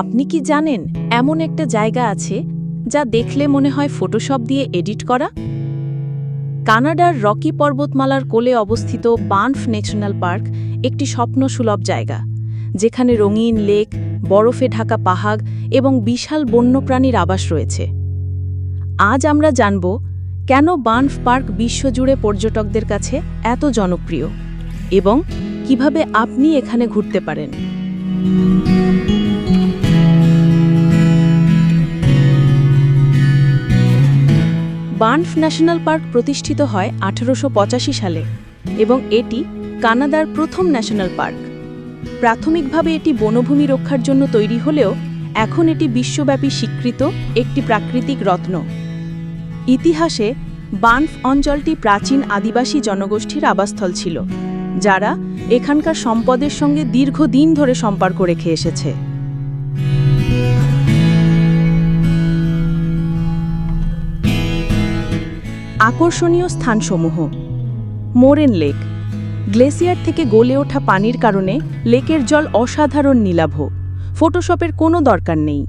আপনি কি জানেন এমন একটা জায়গা আছে যা দেখলে মনে হয় ফটোশপ দিয়ে এডিট করা? কানাডার রকি পর্বতমালার কোলে অবস্থিত বানফ ন্যাশনাল পার্ক একটি স্বপ্নসুলভ জায়গা, যেখানে রঙিন লেক, বরফে ঢাকা পাহাড় এবং বিশাল বন্যপ্রাণীর আবাস রয়েছে। আজ আমরা জানব কেন বানফ পার্ক বিশ্বজুড়ে পর্যটকদের কাছে এত জনপ্রিয় এবং কীভাবে আপনি এখানে ঘুরতে পারেন। বানফ ন্যাশনাল পার্ক প্রতিষ্ঠিত হয় আঠারোশো পঁচাশি সালে এবং এটি কানাডার প্রথম ন্যাশনাল পার্ক। প্রাথমিকভাবে এটি বনভূমি রক্ষার জন্য তৈরি হলেও এখন এটি বিশ্বব্যাপী স্বীকৃত একটি প্রাকৃতিক রত্ন। ইতিহাসে বানফ অঞ্চলটি প্রাচীন আদিবাসী জনগোষ্ঠীর আবাসস্থল ছিল, যারা এখানকার সম্পদের সঙ্গে দীর্ঘদিন ধরে সম্পর্ক রেখে এসেছে। আকর্ষণীয় স্থানসমূহ। মোরেন লেক, গ্লেসিয়ার থেকে গলে ওঠা পানির কারণে লেকের জল অসাধারণ নীলাভ। ফটোশপের কোনো দরকার নেই।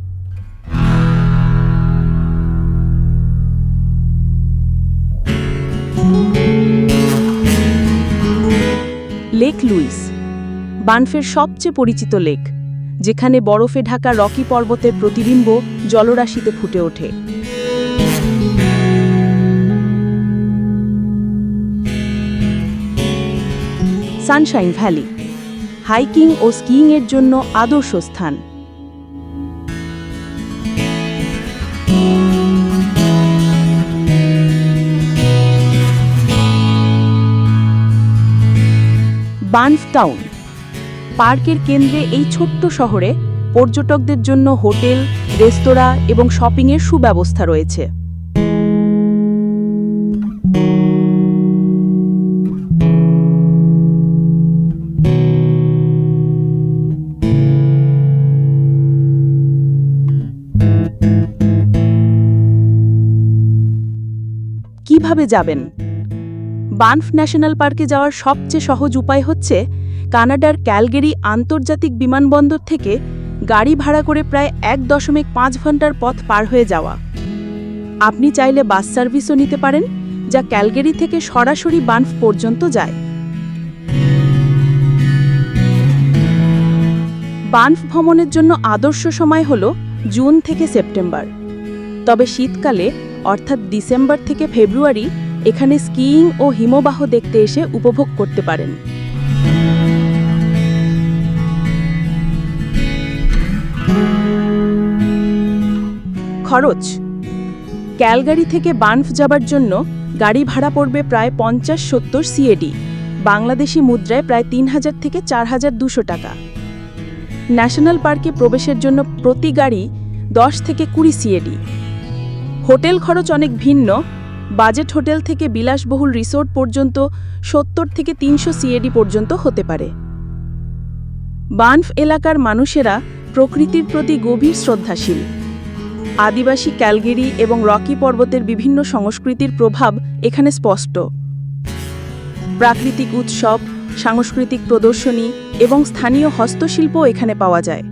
লেক লুইস, বানফের সবচেয়ে পরিচিত লেক, যেখানে বরফে ঢাকা রকি পর্বতের প্রতিবিম্ব জলরাশিতে ফুটে ওঠে। সানশাইন ভ্যালি, হাইকিং ও স্কিইংয়ের জন্য আদর্শ স্থান। বানফ টাউন, পার্কের কেন্দ্রে এই ছোট্ট শহরে পর্যটকদের জন্য হোটেল, রেস্তোরাঁ এবং শপিংয়ের সুব্যবস্থা রয়েছে। কীভাবে যাবেন? বানফ ন্যাশনাল পার্কে যাওয়ার সবচেয়ে সহজ উপায় হচ্ছে কানাডার ক্যালগেরি আন্তর্জাতিক বিমানবন্দর থেকে গাড়ি ভাড়া করে প্রায় এক দশমিক পাঁচ ঘণ্টার পথ পার হয়ে যাওয়া। আপনি চাইলে বাস সার্ভিসও নিতে পারেন, যা ক্যালগেরি থেকে সরাসরি বানফ পর্যন্ত যায়। বানফ ভ্রমণের জন্য আদর্শ সময় হল জুন থেকে সেপ্টেম্বর। তবে শীতকালে অর্থাৎ ডিসেম্বর থেকে ফেব্রুয়ারি এখানে স্কিইং ও হিমবাহ দেখতে এসে উপভোগ করতে পারেন। খরচ। ক্যালগারি থেকে বানফ যাবার জন্য গাড়ি ভাড়া পড়বে প্রায় পঞ্চাশ সত্তর সিএডি। বাংলাদেশি মুদ্রায় প্রায় তিন হাজার থেকে চার হাজার দুশো টাকা। ন্যাশনাল পার্কে প্রবেশের জন্য প্রতি গাড়ি দশ থেকে কুড়ি সিএডি। হোটেল খরচ অনেক ভিন্ন। বাজেট হোটেল থেকে বিলাসবহুল রিসোর্ট পর্যন্ত সত্তর থেকে তিনশো সিএডি পর্যন্ত হতে পারে। বানফ এলাকার মানুষেরা প্রকৃতির প্রতি গভীর শ্রদ্ধাশীল। আদিবাসী ক্যালগেরি এবং রকি পর্বতের বিভিন্ন সংস্কৃতির প্রভাব এখানে স্পষ্ট। প্রাকৃতিক উৎসব, সাংস্কৃতিক প্রদর্শনী এবং স্থানীয় হস্তশিল্প এখানে পাওয়া যায়।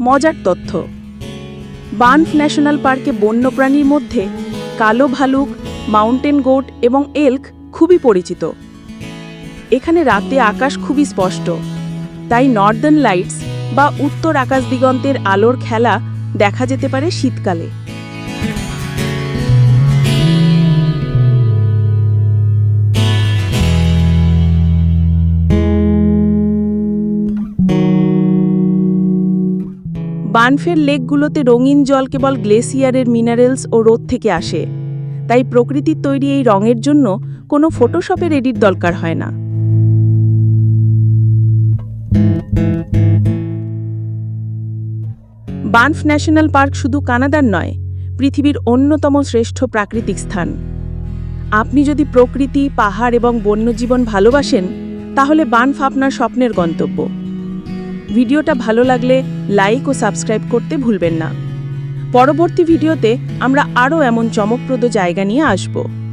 মজার তথ্য বানফ ন্যাশনাল পার্কে বন্যপ্রাণীর মধ্যে কালো ভালুক, মাউন্টেন গোট এবং এল্ক খুবই পরিচিত। এখানে রাতে আকাশ খুবই স্পষ্ট। তাই নর্দার্ন লাইটস বা উত্তর আকাশ দিগন্তের আলোর খেলা দেখা যেতে পারে শীতকালে। বানফের লেকগুলোতে রঙিন জল কেবল গ্লেসিয়ারের মিনারেলস ও রোদ থেকে আসে। তাই প্রকৃতির তৈরি এই রঙের জন্য কোনো ফটোশপের এডিট দরকার হয় না। বানফ ন্যাশনাল পার্ক শুধু কানাডার নয়, পৃথিবীর অন্যতম শ্রেষ্ঠ প্রাকৃতিক স্থান। আপনি যদি প্রকৃতি, পাহাড় এবং বন্যজীবন ভালোবাসেন, তাহলে বানফ আপনার স্বপ্নের গন্তব্য। ভিডিওটা ভালো লাগলে লাইক ও সাবস্ক্রাইব করতে ভুলবেন না। পরবর্তী ভিডিওতে আমরা আরও এমন চমকপ্রদ জায়গা নিয়ে আসব।